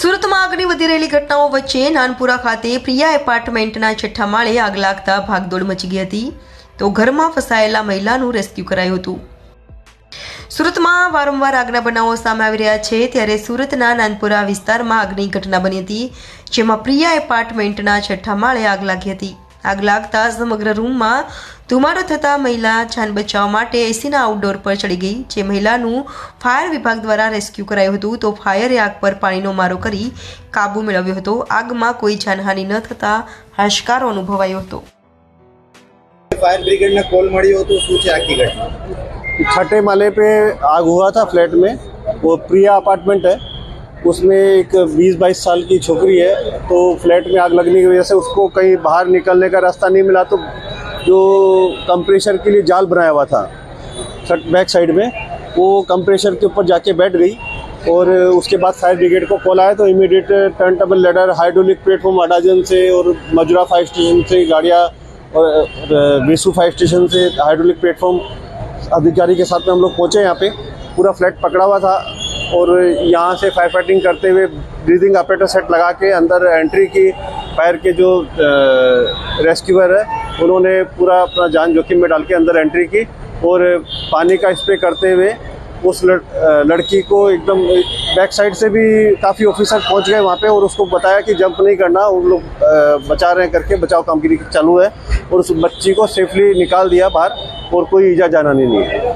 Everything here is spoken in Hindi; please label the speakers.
Speaker 1: સુરતમાં આગની વધી રહેલી ઘટનાઓ વચ્ચે નાનપુરા ખાતે પ્રિયા એપાર્ટમેન્ટના છઠ્ઠા માળે આગ લાગતા ભાગદોડ મચી ગઈ હતી. તો ઘરમાં ફસાયેલા મહિલાનું રેસ્ક્યુ કરાયું હતું. સુરતમાં વારંવાર આગના બનાવો સામે આવી રહ્યા છે. ત્યારે સુરતના નાનપુરા વિસ્તારમાં આગની ઘટના બની હતી, જેમાં પ્રિયા એપાર્ટમેન્ટના છઠ્ઠા માળે આગ લાગી હતી. આગ લાગતા સમગ્ર રૂમમાં ધુમાડો થતા મહિલા જાન બચાવવા માટે એસીના આઉટડોર પર ચડી ગઈ જે મહિલાનું ફાયર વિભાગ દ્વારા રેસ્ક્યુ કરાયું હતું તો ફાયરે આગ પર પાણીનો મારો કરી કાબુ મેળવ્યો હતો આગમાં કોઈ જાનહાનિ ન થતા હાશકારો અનુભવાયો હતો
Speaker 2: फायर ब्रिगेड ने कॉल मड़ी हो तो શું છે આખી ઘટના
Speaker 3: छठे माले पे आग हुआ था फ्लैट में वो प्रिया अपार्टमेंट है उसमें एक 20 बाईस साल की छोकरी है तो फ्लैट में आग लगने की वजह से उसको कहीं बाहर निकलने का रास्ता नहीं मिला तो जो कंप्रेशर के लिए जाल बनाया हुआ था बैक साइड में, वो कंप्रेशर के ऊपर जाके बैठ गई और उसके बाद फायर ब्रिगेड को कॉल आया तो immediate turn table ladder hydraulic platform Adajan से और मजुरा फायर स्टेशन से गाड़ियाँ और वेसू फायर स्टेशन से हाइड्रोलिक प्लेटफॉर्म अधिकारी के साथ में हम लोग पहुँचे यहाँ पे। पूरा फ्लैट पकड़ा हुआ था और यहाँ से फायर फाइटिंग करते हुए ब्रीदिंग ऑपरेटर सेट लगा के अंदर एंट्री की फायर के जो रेस्क्यूअर है उन्होंने पूरा अपना जान जोखिम में डाल के अंदर एंट्री की और पानी का स्प्रे करते हुए उस लड़, लड़की को एकदम बैक साइड से भी काफ़ी ऑफिसर पहुँच गए वहाँ पे और उसको बताया कि जंप नहीं करना उन लोग बचा रहे हैं करके बचाव कामगिरी चालू है और उस बच्ची को सेफली निकाल दिया बाहर और कोई ईजा जाना नहीं है।